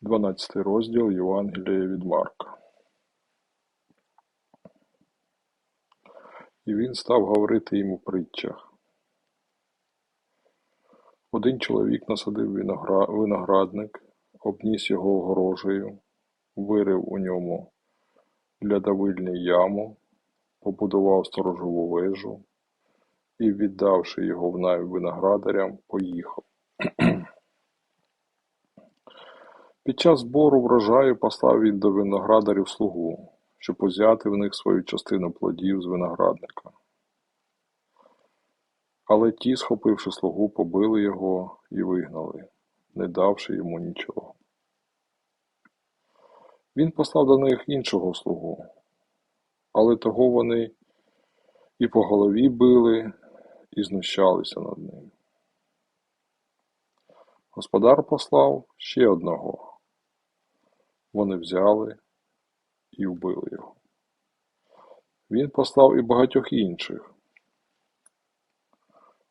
Дванадцятий розділ Євангелія від Марка. І він став говорити їм у притчах. Один чоловік насадив виноградник, обніс його огорожею, вирив у ньому лядовильну яму, побудував сторожову вежу і, віддавши його в найм виноградарям, поїхав. Під час збору врожаю послав він до виноградарів слугу, щоб узяти в них свою частину плодів з виноградника. Але ті, схопивши слугу, побили його і вигнали, не давши йому нічого. Він послав до них іншого слугу, але того вони і по голові били, і знущалися над ним. Господар послав ще одного. Вони взяли і вбили його. Він послав і багатьох інших.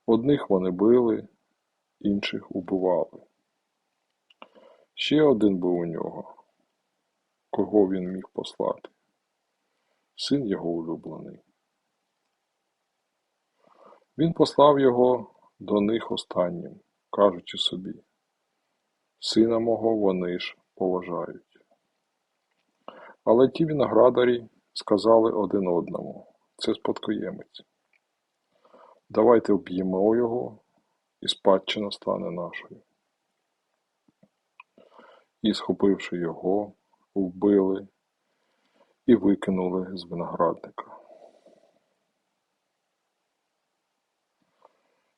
Одних вони били, інших убивали. Ще один був у нього, кого він міг послати, син його улюблений. Він послав його до них останнім, кажучи собі, сина мого вони ж поважають. Але ті виноградарі сказали один одному це спадкоємець. Давайте вб'ємо його, і спадщина стане нашою. І, схопивши його, вбили і викинули з виноградника.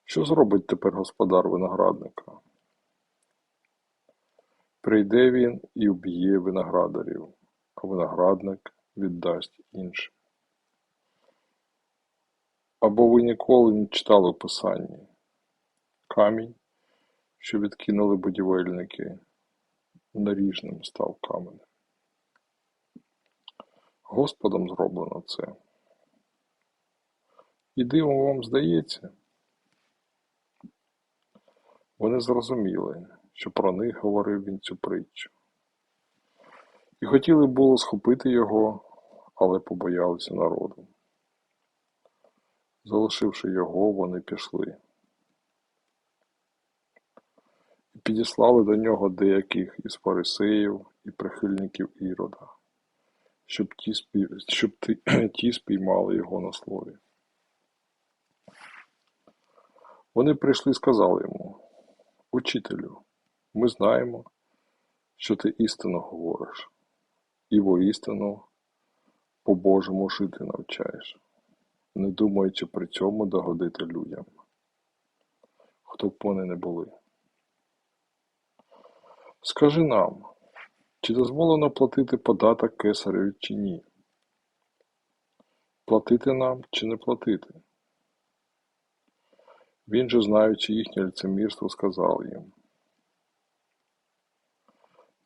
Що зробить тепер господар виноградника? Прийде він і вб'є виноградарів а виноградник віддасть іншим. Або ви ніколи не читали в Писанні камінь, що відкинули будівельники, наріжним став каменем. Господом зроблено це. І дивом вам здається, вони зрозуміли, що про них говорив він цю притчу. І хотіли було схопити його, але побоялися народу. Залишивши його, вони пішли. І підіслали до нього деяких із фарисеїв і прихильників Ірода, щоб ті, спів... щоб ті спіймали його на слові. Вони прийшли і сказали йому Учителю, ми знаємо, що ти істинно говориш і воістину по-божому жити навчаєш, не думаючи при цьому догодити людям, хто б вони не були. Скажи нам, чи дозволено платити податок кесареві чи ні? Платити нам чи не платити? Він же, знаючи їхнє лицемірство, сказав їм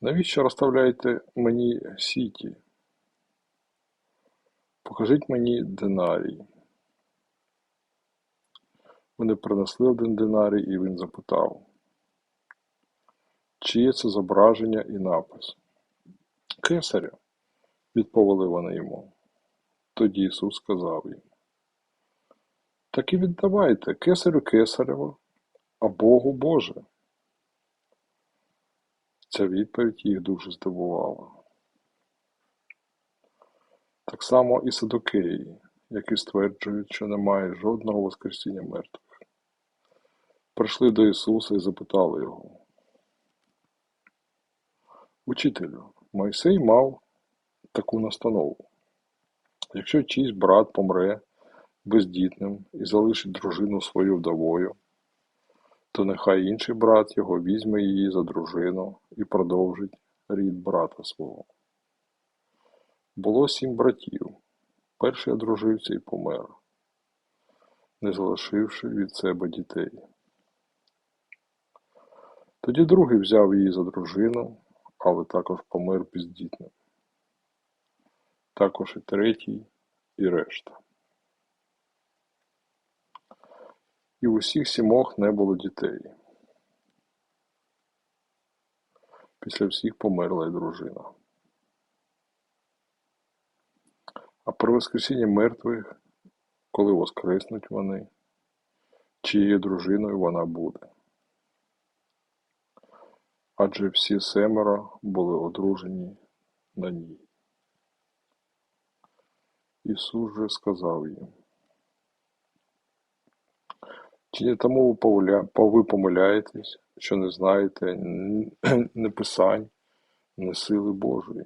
Навіщо розставляєте мені сіті? Покажіть мені динарій. Вони принесли один динарій, і він запитав, чиє це зображення і напис? Кесаря, відповіли вони йому. Тоді Ісус сказав їм. Так і віддавайте кесарю кесарево, а Богу Боже. Ця відповідь їх дуже здивувала. Так само і садокеї, які стверджують, що немає жодного Воскресіння мертвих, прийшли до Ісуса і запитали Його. Учителю, Мойсей мав таку настанову. Якщо чийсь брат помре бездітним і залишить дружину свою вдовою, то нехай інший брат його візьме її за дружину і продовжить рід брата свого. Було сім братів. Перший одружився і помер, не залишивши від себе дітей. Тоді другий взяв її за дружину, але також помер бездітним. Також і третій, і решта. І в усіх сімох не було дітей. Після всіх померла й дружина. А при воскресінні мертвих, коли воскреснуть вони, чиєю дружиною вона буде? Адже всі семеро були одружені на ній. Ісус же сказав їм, чи не тому ви помиляєтесь, що не знаєте ні Писань, ні сили Божої?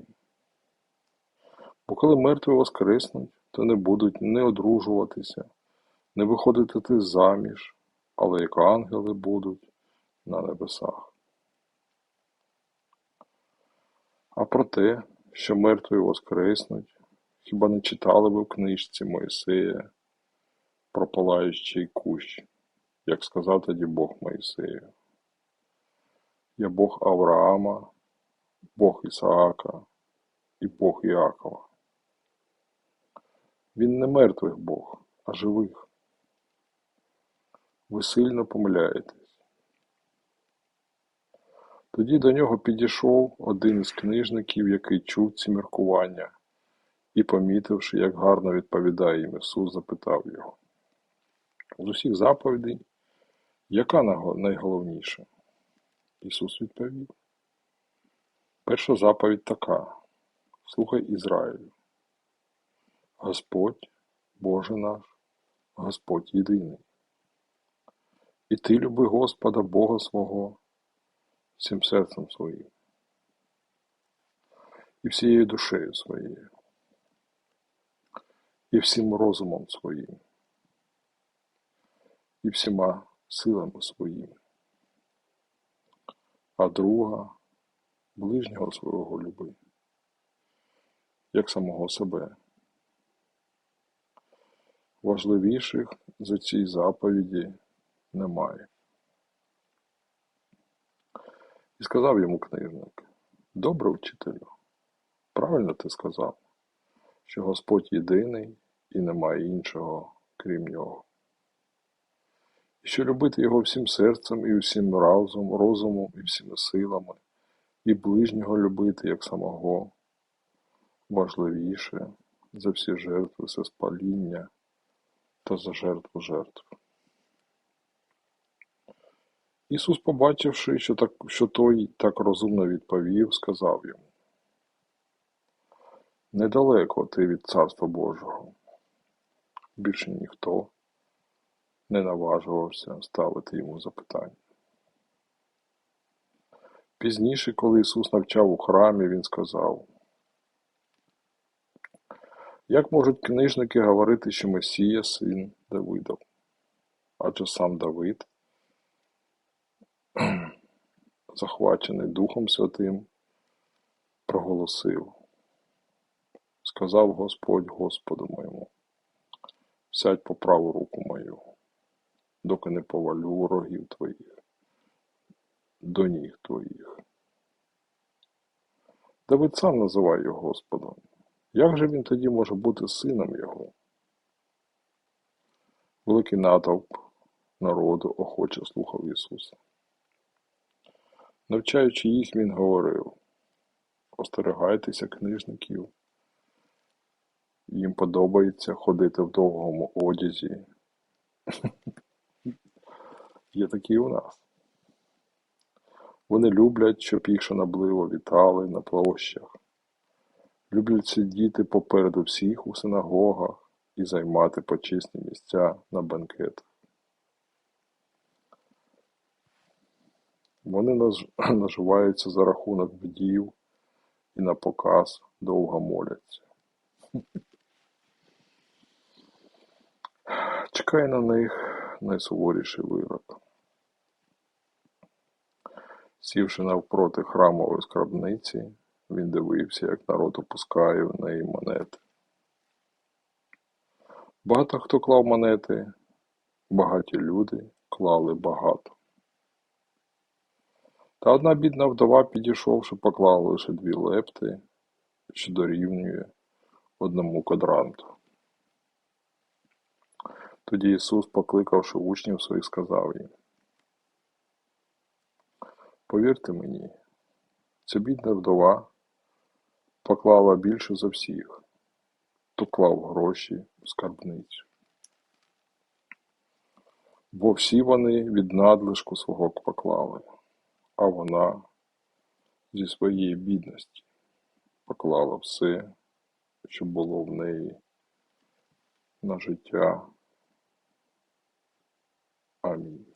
Бо коли мертві воскреснуть, то не будуть не одружуватися, не виходити заміж, але як ангели будуть на небесах. А про те, що мертві воскреснуть, хіба не читали ви в книжці Моїсея про палаючий кущ, як сказав тоді Бог Моїсею? Я Бог Авраама, Бог Ісаака і Бог Іакова. Він не мертвих Бог, а живих. Ви сильно помиляєтесь. Тоді до нього підійшов один із книжників, який чув ці міркування, і, помітивши, як гарно відповідає їм Ісус, запитав його. З усіх заповідей, яка найголовніша? Ісус відповів. Перша заповідь така слухай Ізраїлю. Господь, Боже наш, Господь єдиний. І ти люби Господа Бога свого всім серцем своїм і всією душею своєю, і всім розумом своїм, і всіма силами своїми, а друга ближнього свого люби, як самого себе. Важливіших за ці заповіді немає. І сказав йому книжник Добре вчителю, правильно ти сказав, що Господь єдиний і немає іншого, крім нього. Що любити його всім серцем і всім разом, розумом і всіми силами, і ближнього любити як самого важливіше за всі жертви, все спаління та за жертву жертв. Ісус, побачивши, що так, що той так розумно відповів, сказав йому Недалеко ти від Царства Божого. Більше ніхто не наважувався ставити йому запитання. Пізніше, коли Ісус навчав у храмі, Він сказав як можуть книжники говорити, що Месія син Давидов? Адже сам Давид, захвачений Духом Святим, проголосив, сказав Господь Господу моєму, сядь по праву руку мою, доки не повалю ворогів твоїх, до ніг твоїх. Давид сам називає його Господом. Як же він тоді може бути сином його? Великий натовп народу охоче слухав Ісуса. Навчаючи їх, Він говорив остерігайтеся книжників, їм подобається ходити в довгому одязі. Є такі у нас. Вони люблять, щоб їх шанобливо вітали на площах. Люблять сидіти попереду всіх у синагогах і займати почесні місця на бенкетах. Вони наживаються за рахунок вдів і на показ довго моляться. Чекає на них найсуворіший вирок. Сівши навпроти храмової скарбниці, він дивився, як народ опускає в неї монети. Багато хто клав монети, багаті люди клали багато. Та одна бідна вдова, підійшовши, поклала лише дві лепти, що дорівнює одному квадранту. Тоді Ісус, покликавши учнів своїх, сказав їм Повірте мені, Ця бідна вдова поклала більше за всіх, то клав гроші в скарбницю. Бо всі вони від надлишку свого поклали, а вона зі своєї бідності поклала все, що було в неї на життя. Amém.